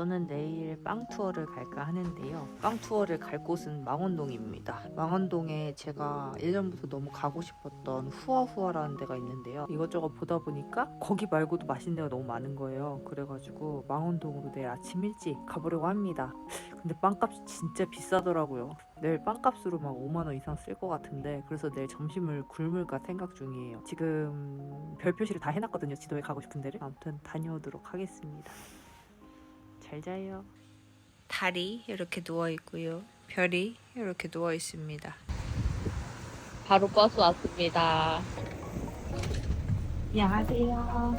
저는 내일 빵 투어를 갈까 하는데요. 빵 투어를 갈 곳은 망원동입니다. 망원동에 제가 예전부터 너무 가고 싶었던 후아후아라는 데가 있는데요. 이것저것 보다 보니까 거기 말고도 맛있는 데가 너무 많은 거예요. 그래가지고 망원동으로 내일 아침 일찍 가보려고 합니다. 근데 빵값이 진짜 비싸더라고요. 내일 빵값으로 막 5만 원 이상 쓸 것 같은데 그래서 내일 점심을 굶을까 생각 중이에요. 지금 별 표시를 다 해놨거든요. 지도에 가고 싶은 데를. 아무튼 다녀오도록 하겠습니다. 잘 자요. 달이 이렇게 누워 있고요. 별이 이렇게 누워 있습니다. 바로 버스 왔습니다. 안녕하세요.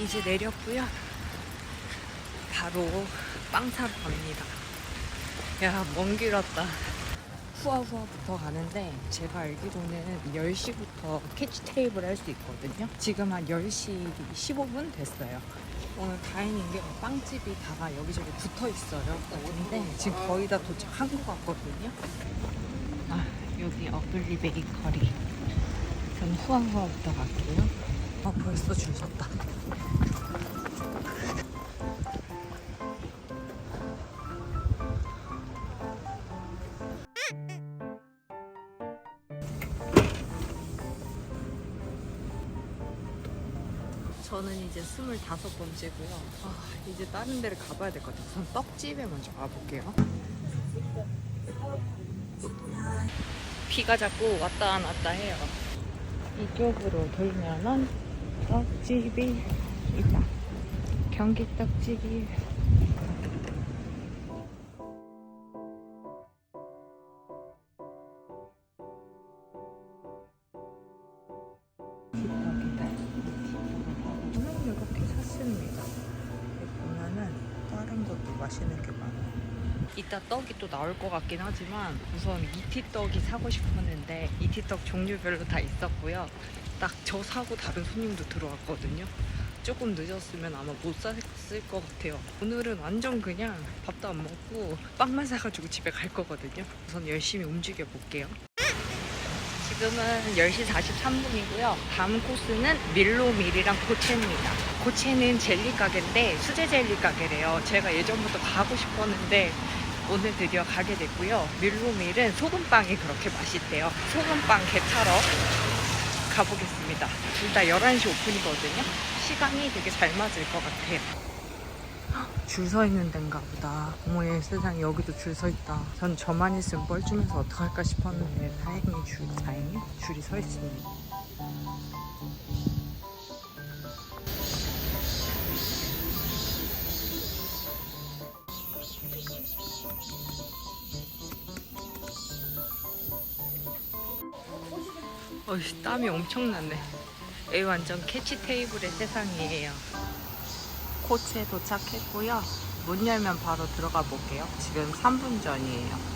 이제 내렸고요. 바로 빵 사러 갑니다. 야, 먼 길 왔다. 후아후아부터 가는데 제가 알기로는 10시부터 캐치 테이블 할 수 있거든요. 지금 한 10시 15분 됐어요. 오늘 다행인 게 빵집이 다 여기저기 붙어 있어요. 근데 지금 거의 다 도착한 것 같거든요. 아, 여기 어글리 베이커리. 저는 후아후아부터 갈게요. 아, 벌써 줄 섰다. 저는 이제 25번째고요. 아, 이제 다른 데를 가봐야 될 것 같아요. 우선 떡집에 먼저 가볼게요. 비가 자꾸 왔다 안 왔다 해요. 이쪽으로 돌면은 떡집이 있다. 경기 떡집이. 또 나올 것 같긴 하지만 우선 이티떡이 사고 싶었는데 이티떡 종류별로 다 있었고요. 딱 저 사고 다른 손님도 들어왔거든요. 조금 늦었으면 아마 못 샀을 것 같아요. 오늘은 완전 그냥 밥도 안 먹고 빵만 사가지고 집에 갈 거거든요. 우선 열심히 움직여 볼게요. 지금은 10시 43분이고요. 다음 코스는 밀로밀이랑 고체입니다. 고체는 젤리 가게인데 수제 젤리 가게래요. 제가 예전부터 가고 싶었는데 오늘 드디어 가게 됐고요. 밀로밀은 소금빵이 그렇게 맛있대요. 소금빵 개 타러 가보겠습니다. 둘 다 11시 오픈이거든요. 시간이 되게 잘 맞을 것 같아요. 줄 서 있는 데인가 보다. 어머, 얘 세상에 여기도 줄 서 있다. 전 저만 있으면 뻘쭘해서 어떡할까 싶었는데 다행히 줄, 다행히 줄이 서 있습니다. 어이, 땀이 엄청나네. 여기 완전 캐치 테이블의 세상이에요. 코치에 도착했고요. 문 열면 바로 들어가 볼게요. 지금 3분 전이에요.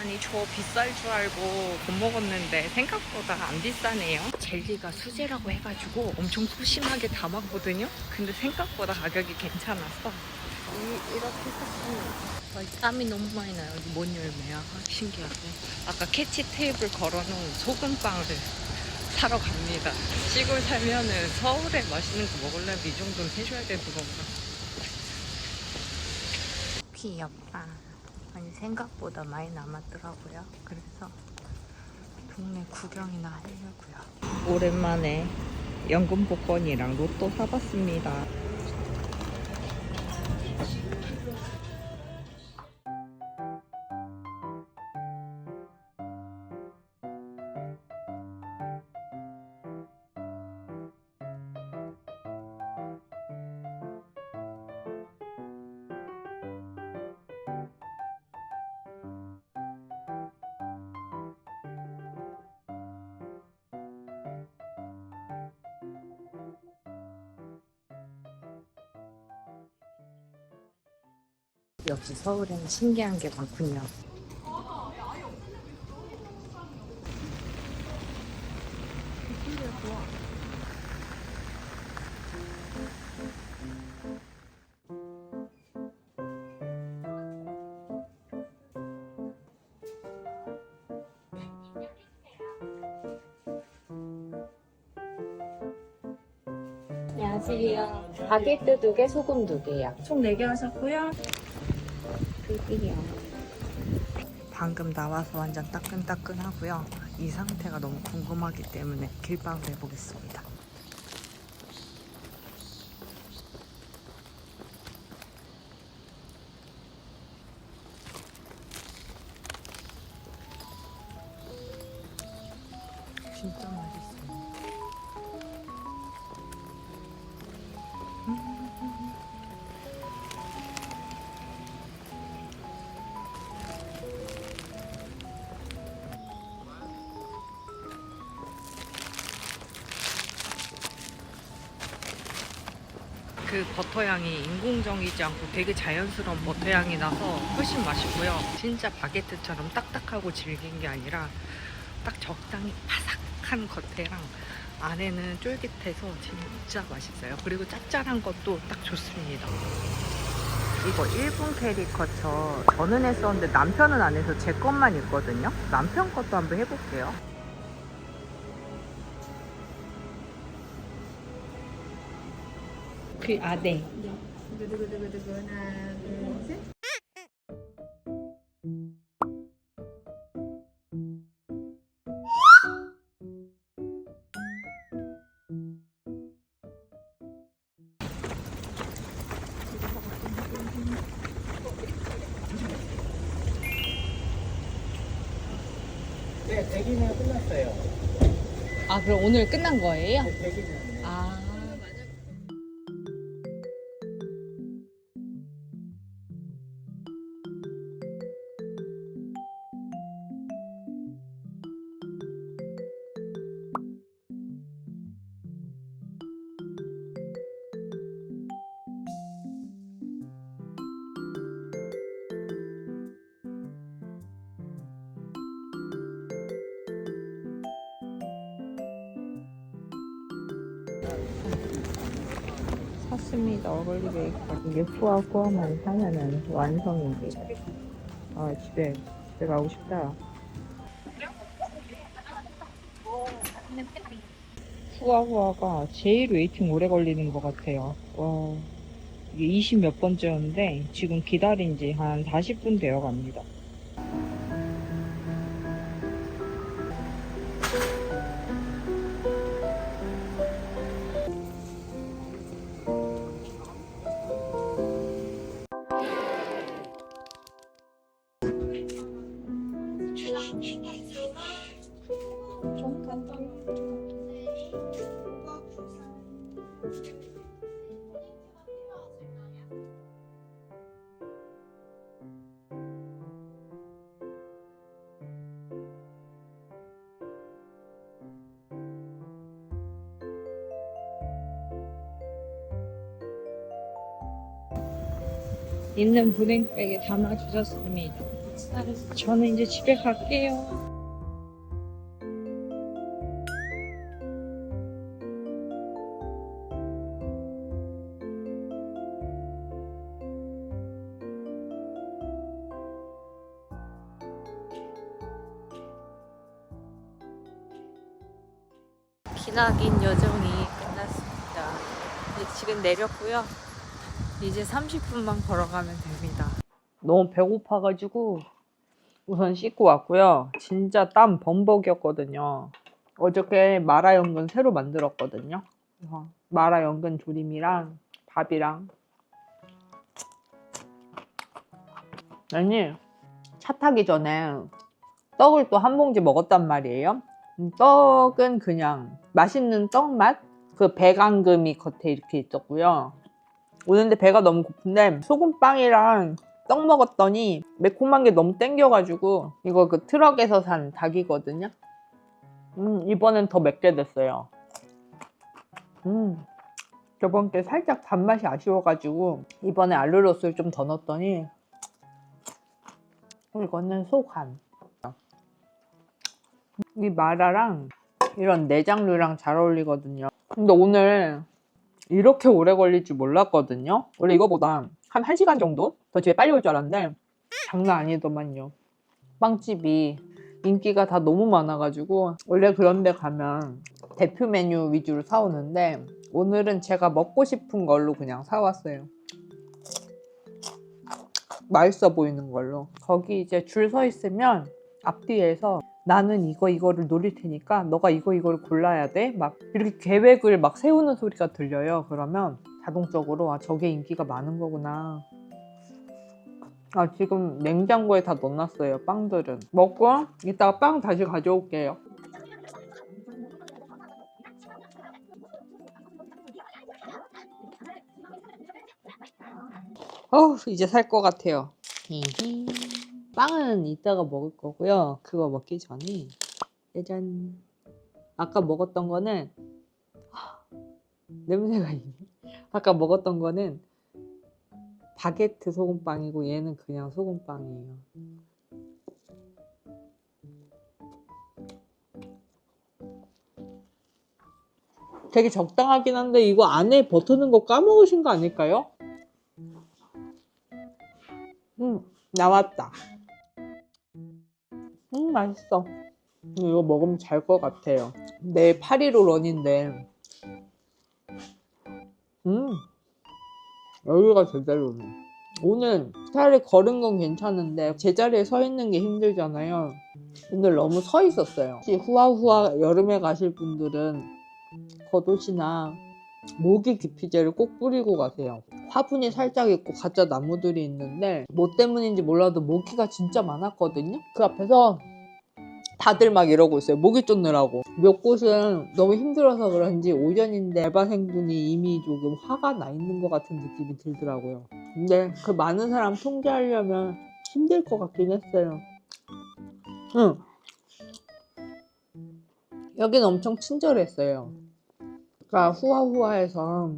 아니 저 비쌀 줄 알고 못 먹었는데 생각보다 안 비싸네요 젤리가 수제라고 해가지고 엄청 소심하게 담았거든요 근데 생각보다 가격이 괜찮았어 이, 이렇게 샀습니다 땀이 너무 많이 나요 뭔 열매야 아, 신기하네 아까 캐치 테이블 걸어놓은 소금빵을 사러 갑니다. 시골 살면은 서울에 맛있는 거 먹으려면 이 정도는 해줘야 되는 건가? 귀엽다. 아니 생각보다 많이 남았더라고요. 그래서 동네 구경이나 하려고요. 오랜만에 연금 복권이랑 로또 사봤습니다. 역시 서울에는 신기한 게 많군요. 안녕하세요. 바게트 두 개, 소금 두 개요. 총네개 하셨고요. 드디어. 방금 나와서 완전 따끈따끈하고요. 이 상태가 너무 궁금하기 때문에 길방을 해보겠습니다. 그 버터 향이 인공적이지 않고 되게 자연스러운 버터 향이 나서 훨씬 맛있고요. 진짜 바게트처럼 딱딱하고 질긴 게 아니라 딱 적당히 바삭한 겉에랑 안에는 쫄깃해서 진짜 맛있어요. 그리고 짭짤한 것도 딱 좋습니다. 이거 1분 캐리커처 저는 했었는데 남편은 안 해서 제 것만 있거든요. 남편 것도 한번 해볼게요. 그, 아, 네. 네, 100이면 끝났어요. 아, 그럼 오늘 끝난 거예요? 100이면. 아. 샀습니다. 어글리 베이컨. 이게 후와 후아만 사면은 완성입니다. 아, 집에, 집에 가고 싶다. 후아후아가 제일 웨이팅 오래 걸리는 것 같아요. 와, 이게 20 몇 번째였는데 지금 기다린 지 한 40분 되어 갑니다. 있는 분행백에 담아 주셨습니다. 저는 이제 집에 갈게요. 기나긴 여정이 끝났습니다. 이제 지금 내렸고요. 이제 30분만 걸어가면 됩니다. 너무 배고파가지고 우선 씻고 왔고요. 진짜 땀 범벅이었거든요. 어저께 마라 연근 새로 만들었거든요. 그래서 마라 연근 조림이랑 밥이랑 아니 차 타기 전에 떡을 또 한 봉지 먹었단 말이에요. 음, 떡은 그냥 맛있는 떡 맛? 그 배강금이 겉에 이렇게 있었고요. 오는데 배가 너무 고픈데 소금빵이랑 떡 먹었더니 매콤한 게 너무 땡겨가지고 이거 그 트럭에서 산 닭이거든요. 음, 이번엔 더 맵게 됐어요. 음, 저번 게 살짝 단맛이 아쉬워가지고 이번에 알룰로스를 좀 더 넣었더니 이거는 소간. 이 마라랑 이런 내장류랑 잘 어울리거든요. 근데 오늘 이렇게 오래 걸릴 줄 몰랐거든요. 원래 이거보다 한 1시간 정도 더 집에 빨리 올 줄 알았는데 장난 아니더만요. 빵집이 인기가 다 너무 많아가지고 원래 그런 데 가면 대표 메뉴 위주로 사오는데 오늘은 제가 먹고 싶은 걸로 그냥 사왔어요. 맛있어 보이는 걸로. 거기 이제 줄 서 있으면 앞뒤에서 나는 이거 이거를 노릴 테니까 너가 이거 이거를 골라야 돼. 막 이렇게 계획을 막 세우는 소리가 들려요. 그러면 자동적으로 아 저게 인기가 많은 거구나. 아 지금 냉장고에 다 넣어놨어요. 빵들은 먹고 이따가 빵 다시 가져올게요. 어우 이제 살 것 같아요. 히히. 빵은 이따가 먹을 거고요. 그거 먹기 전에 짜잔. 아까 먹었던 거는 하, 냄새가 있네. 아까 먹었던 거는 바게트 소금빵이고 얘는 그냥 소금빵이에요. 되게 적당하긴 한데 이거 안에 버터는 거 까먹으신 거 아닐까요? 음, 나왔다. 음, 맛있어. 이거 먹으면 잘 것 같아요. 내일 8.15 런인데. 음, 여기가 제대로네. 오늘 차라리 걸은 건 괜찮은데 제자리에 서 있는 게 힘들잖아요. 오늘 너무 서 있었어요. 혹시 후아후아 여름에 가실 분들은 겉옷이나 모기 기피제를 꼭 뿌리고 가세요. 화분이 살짝 있고 가짜 나무들이 있는데 뭐 때문인지 몰라도 모기가 진짜 많았거든요. 그 앞에서 다들 막 이러고 있어요. 모기 쫓느라고. 몇 곳은 너무 힘들어서 그런지 오전인데 알바생분이 이미 조금 화가 나 있는 것 같은 느낌이 들더라고요. 근데 그 많은 사람 통제하려면 힘들 것 같긴 했어요. 응. 여기는 엄청 친절했어요. 그러니까 후아후아해서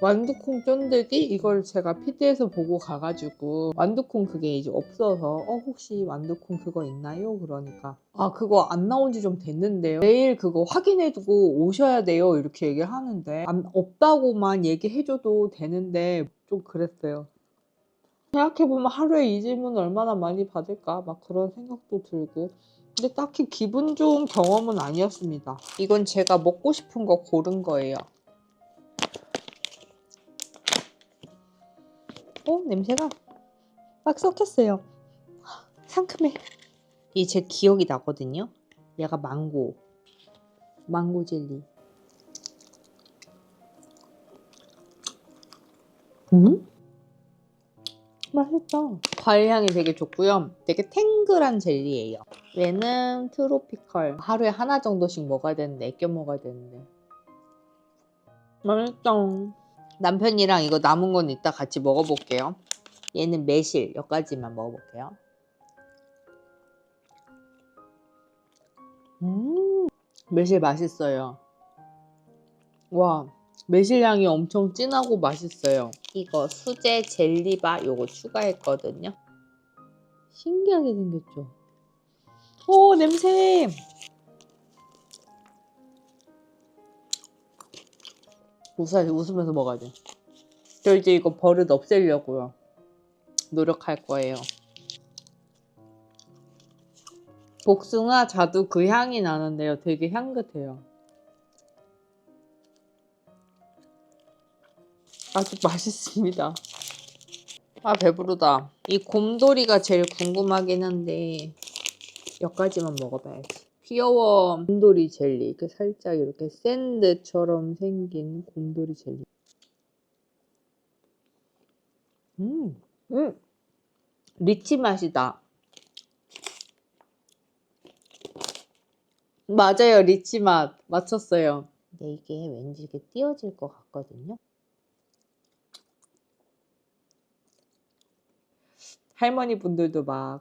완두콩 쫀득이 이걸 제가 PD에서 보고 가가지고 완두콩 그게 이제 없어서 어 혹시 완두콩 그거 있나요? 그러니까 아 그거 안 나온 지 좀 됐는데요. 내일 그거 확인해두고 오셔야 돼요. 이렇게 얘기를 하는데 안, 없다고만 얘기해줘도 되는데 좀 그랬어요. 생각해보면 하루에 이 질문 얼마나 많이 받을까? 막 그런 생각도 들고 근데 딱히 기분 좋은 경험은 아니었습니다 이건 제가 먹고 싶은 거 고른 거예요 어? 냄새가 막 섞였어요. 상큼해. 이 제 기억이 나거든요. 얘가 망고. 망고 젤리. 음? 맛있다. 과일 향이 되게 좋고요. 되게 탱글한 젤리예요. 얘는 트로피컬. 하루에 하나 정도씩 먹어야 되는데, 애껴 먹어야 되는데. 맛있다. 남편이랑 이거 남은 건 이따 같이 먹어볼게요. 얘는 매실 여기까지만 먹어볼게요. 음, 매실 맛있어요. 와, 매실 향이 엄청 진하고 맛있어요. 이거 수제 젤리바 요거 추가했거든요. 신기하게 생겼죠? 오, 냄새! 웃어, 웃으면서 먹어야 돼. 저 이제 이거 버릇 없애려고요. 노력할 거예요. 복숭아 자두 그 향이 나는데요. 되게 향긋해요. 아주 맛있습니다. 아 배부르다. 이 곰돌이가 제일 궁금하긴 한데 여기까지만 먹어봐야지. 피어워 곰돌이 젤리 이렇게 살짝 이렇게 샌드처럼 생긴 곰돌이 젤리. 음, 음, 리치 맛이다. 맞아요, 리치 맛 맞췄어요. 근데 이게 왠지 이렇게 띄어질 것 같거든요. 할머니 분들도 막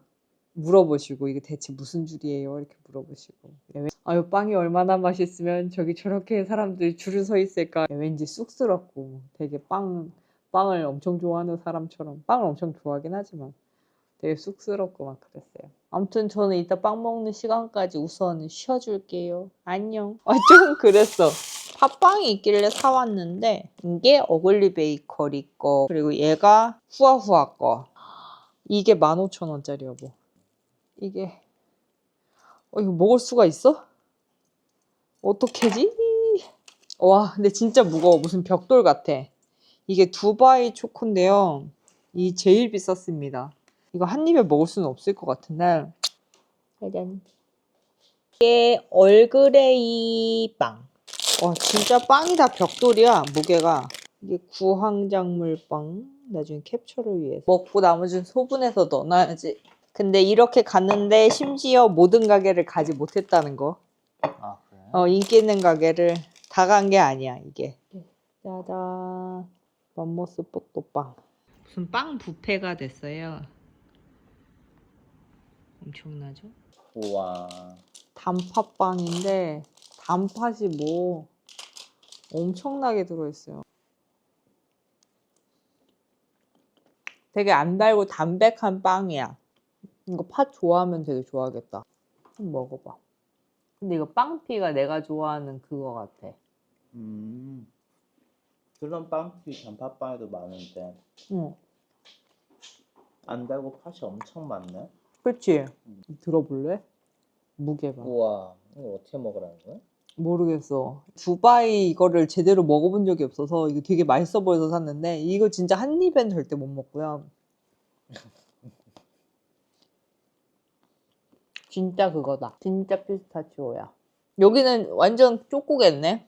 물어보시고 이게 대체 무슨 줄이에요? 이렇게 물어보시고 왜- 아유 빵이 얼마나 맛있으면 저기 저렇게 사람들이 줄을 서 있을까 왠지 쑥스럽고 되게 빵 빵을 엄청 좋아하는 사람처럼 빵을 엄청 좋아하긴 하지만 되게 쑥스럽고 막 그랬어요. 아무튼 저는 이따 빵 먹는 시간까지 우선 쉬어줄게요. 안녕. 아 좀 그랬어. 팥빵이 있길래 사왔는데 이게 어글리 베이커리 거 그리고 얘가 후아후아 거 이게 15,000원짜리 여보. 이게. 어 이거 먹을 수가 있어? 어떡하지? 와 근데 진짜 무거워. 무슨 벽돌 같아. 이게 두바이 초코인데요. 이 제일 비쌌습니다. 이거 한 입에 먹을 수는 없을 것 같은데. 짜잔. 이게 얼그레이 빵. 와 진짜 빵이 다 벽돌이야 무게가. 이게 구황작물빵 나중에 캡처를 위해서 먹고 나머지는 소분해서 넣어놔야지 근데 이렇게 갔는데 심지어 모든 가게를 가지 못했다는 거 아 그래? 어, 인기 있는 가게를 다 간 게 아니야, 이게. 짜잔. 맘모스 뽀또빵. 무슨 빵 뷔페가 됐어요. 엄청나죠? 우와. 단팥빵인데, 단팥이 뭐, 엄청나게 들어있어요. 되게 안 달고 담백한 빵이야. 이거 팥 좋아하면 되게 좋아하겠다. 한번 먹어봐. 근데 이거 빵피가 내가 좋아하는 그거 같아. 음. 그런 빵피 단팥빵에도 많은데 응. 안 달고 팥이 엄청 많네. 그치? 들어볼래? 무게가. 우와. 이거 어떻게 먹으라는 거야? 모르겠어. 두바이 이거를 제대로 먹어본 적이 없어서 이거 되게 맛있어 보여서 샀는데 이거 진짜 한 입엔 절대 못 먹고요. 진짜 그거다. 진짜 피스타치오야. 여기는 완전 쪼꼬겠네.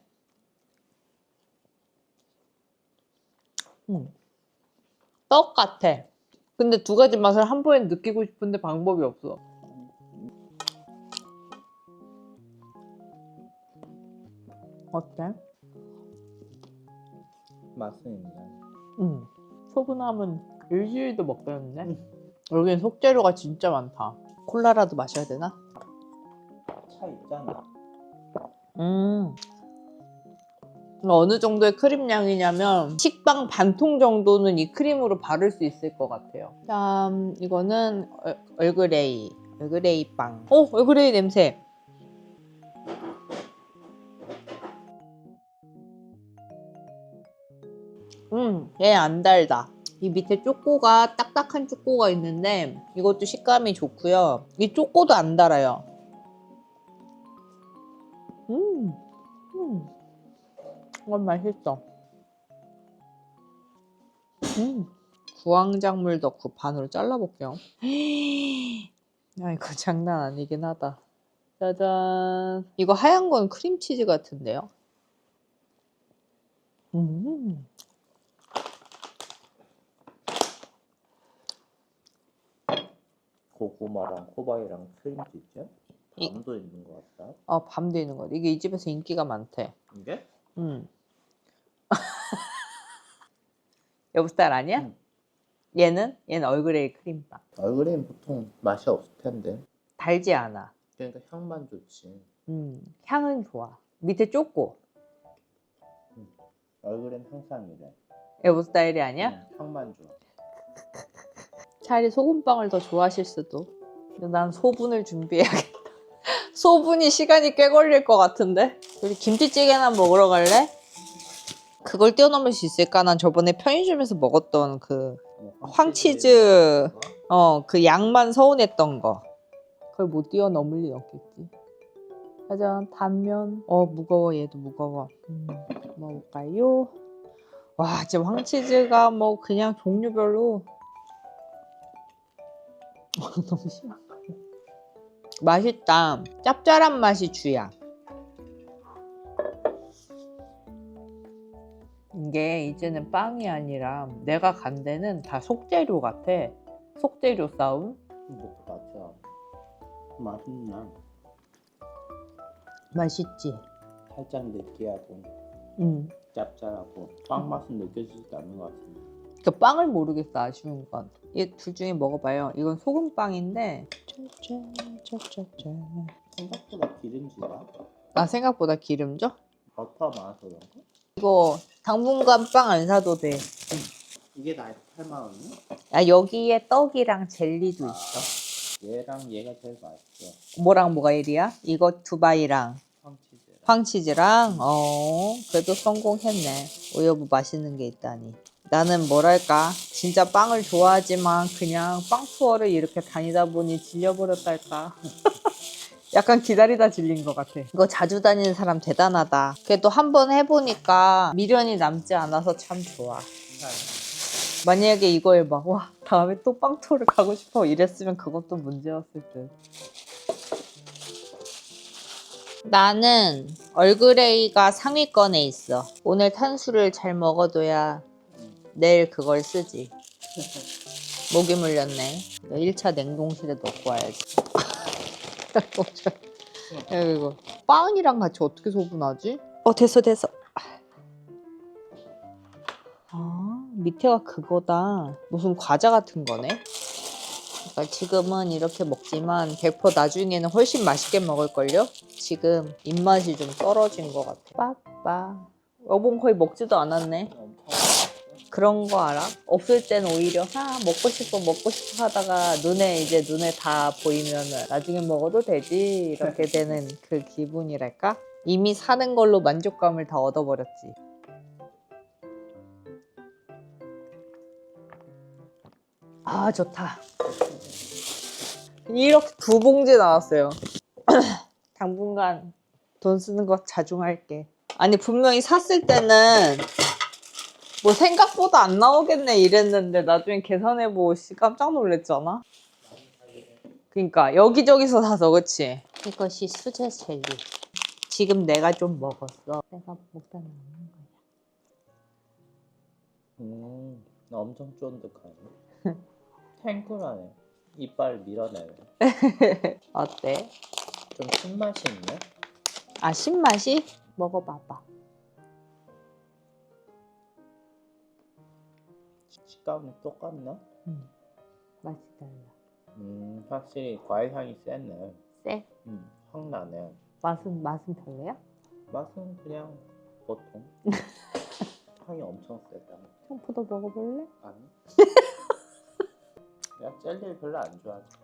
음. 떡 같아. 근데 두 가지 맛을 한 번에 느끼고 싶은데 방법이 없어. 어때? 맛은 있네. 응. 소분하면 일주일도 먹겠는데? 여기는 속재료가 진짜 많다. 콜라라도 마셔야 되나? 차 있잖아. 음. 어느 정도의 크림 양이냐면 식빵 반통 정도는 이 크림으로 바를 수 있을 것 같아요. 다음 이거는 얼- 얼그레이. 얼그레이 빵. 어, 얼그레이 냄새. 음, 얘 안 달다. 이 밑에 쪼꼬가 딱딱한 쪼꼬가 있는데 이것도 식감이 좋고요. 이 쪼꼬도 안 달아요. 음, 음, 이건 맛있어. 음, 구황작물 덕후 반으로 잘라볼게요. 야, 이거 장난 아니긴 하다. 짜잔. 이거 하얀 건 크림치즈 같은데요? 음. 고구마랑 호박이랑 크림치즈. 이- 밤도 있는 것 같다. 어, 밤도 있는 거. 이게 이 집에서 인기가 많대. 이게? 음. 여보 스타일 아니야? 응. 얘는? 얘는 얼그레이 크림빵. 얼그레인 보통 맛이 없을 텐데. 달지 않아. 그러니까 향만 좋지. 음, 향은 좋아. 밑에 쪼꼬. 얼그레인 항상 이래. 여보 스타일이 아니야? 응, 향만 좋아. 차라리 소금빵을 더 좋아하실 수도. 난 소분을 준비해야겠다. 소분이 시간이 꽤 걸릴 것 같은데? 우리 김치찌개나 먹으러 갈래? 그걸 뛰어넘을 수 있을까? 난 저번에 편의점에서 먹었던 그, 뭐 황치즈. 어, 그 양만 서운했던 거. 그걸 못 뛰어넘을 리 없겠지. 짜잔, 단면. 어, 무거워, 얘도 무거워. 음, 먹어볼까요? 와, 진짜 황치즈가 뭐 그냥 종류별로 너무 심한 거 아니야? 맛있다. 짭짤한 맛이 주야. 이게 이제는 빵이 아니라 내가 간 데는 다 속재료 같아. 속재료 싸움. 뭐 맞아. 맛있나? 맛있지? 살짝 느끼하고 응. 짭짤하고 빵 맛은 느껴지지도 않는 것 같은데. 그 빵을 모르겠어 아쉬운 건. 이 둘 중에 먹어봐요. 이건 소금빵인데. 짜짜짜짜짜. 생각보다 기름지다. 나 생각보다 기름져? 버터 많아서 그런가? 이거 당분간 빵 안 사도 돼. 이게 다 8만 원이야? 아 여기에 떡이랑 젤리도 있어. 얘랑 얘가 제일 맛있어. 뭐랑 뭐가 1이야? 이거 두바이랑 황치즈랑. 황치즈랑 어 그래도 성공했네. 우여부 맛있는 게 있다니. 나는 뭐랄까 진짜 빵을 좋아하지만 그냥 빵 투어를 이렇게 다니다 보니 질려버렸달까. 약간 기다리다 질린 것 같아. 이거 자주 다니는 사람 대단하다. 그래도 한 번 해보니까 미련이 남지 않아서 참 좋아. 만약에 이거에 막, 와, 다음에 또 빵 투어를 가고 싶어 이랬으면 그것도 문제였을 듯. 나는 얼그레이가 상위권에 있어. 오늘 탄수를 잘 먹어둬야 내일 그걸 쓰지. 목이 물렸네. 1차 냉동실에 넣고 와야지. 이거 빵이랑 같이 어떻게 소분하지? 어 됐어 됐어. 아 밑에가 그거다. 무슨 과자 같은 거네. 그러니까 지금은 이렇게 먹지만 100% 나중에는 훨씬 맛있게 먹을걸요? 지금 입맛이 좀 떨어진 것 같아. 빠빠. 여봉 거의 먹지도 않았네. 그런 거 알아? 없을 땐 오히려 아 먹고 싶어 먹고 싶어 하다가 눈에 이제 눈에 다 보이면은 나중에 먹어도 되지 이렇게 되는 그 기분이랄까? 이미 사는 걸로 만족감을 다 얻어버렸지. 아 좋다. 이렇게 두 봉지 나왔어요. 당분간 돈 쓰는 거 자중할게. 아니 분명히 샀을 때는 뭐 생각보다 안 나오겠네 이랬는데 나중에 계산해보고 씨 깜짝 놀랐잖아. 그러니까 여기저기서 사서 그치? 이것이 수제 젤리. 지금 내가 좀 먹었어. 내가 먹다 남는 거야. 음, 나 엄청 쫀득하네. 탱글하네. 이빨 밀어내네. 어때? 좀 신맛이 있네. 아 신맛이? 먹어봐봐. 식감은 똑같나? 음, 맛이 달라. 음, 확실히 과일 향이 세네. 쎄? 음, 확 나네. 맛은 맛은 별로야? 맛은 그냥 보통. 향이 엄청 세다. 청포도 먹어볼래? 아니? 내가 젤리를 별로 안 좋아하지.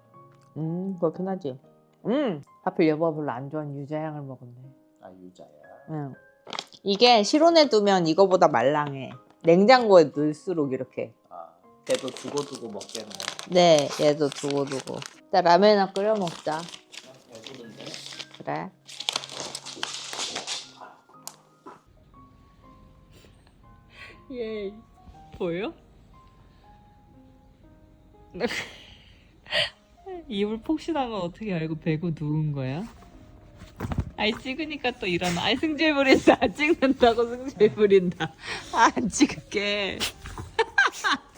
음 그렇긴 하지. 음 하필 여보가 별로 안 좋아하는 유자향을 먹었네. 아, 유자야. 응. 이게 실온에 두면 이거보다 말랑해. 냉장고에 넣을수록 이렇게. 아, 걔도 두고두고 먹겠네. 네, 얘도 두고두고. 일단 라면이나 끓여 먹자. 배부른데? 그래. 얘 보여? 입을 폭신한 건 어떻게 알고 배고 누운 거야? 아이 찍으니까 또 일어나. 아이 승질 부린다. 찍는다고 승질 부린다. 아, 안 찍을게.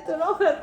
trochę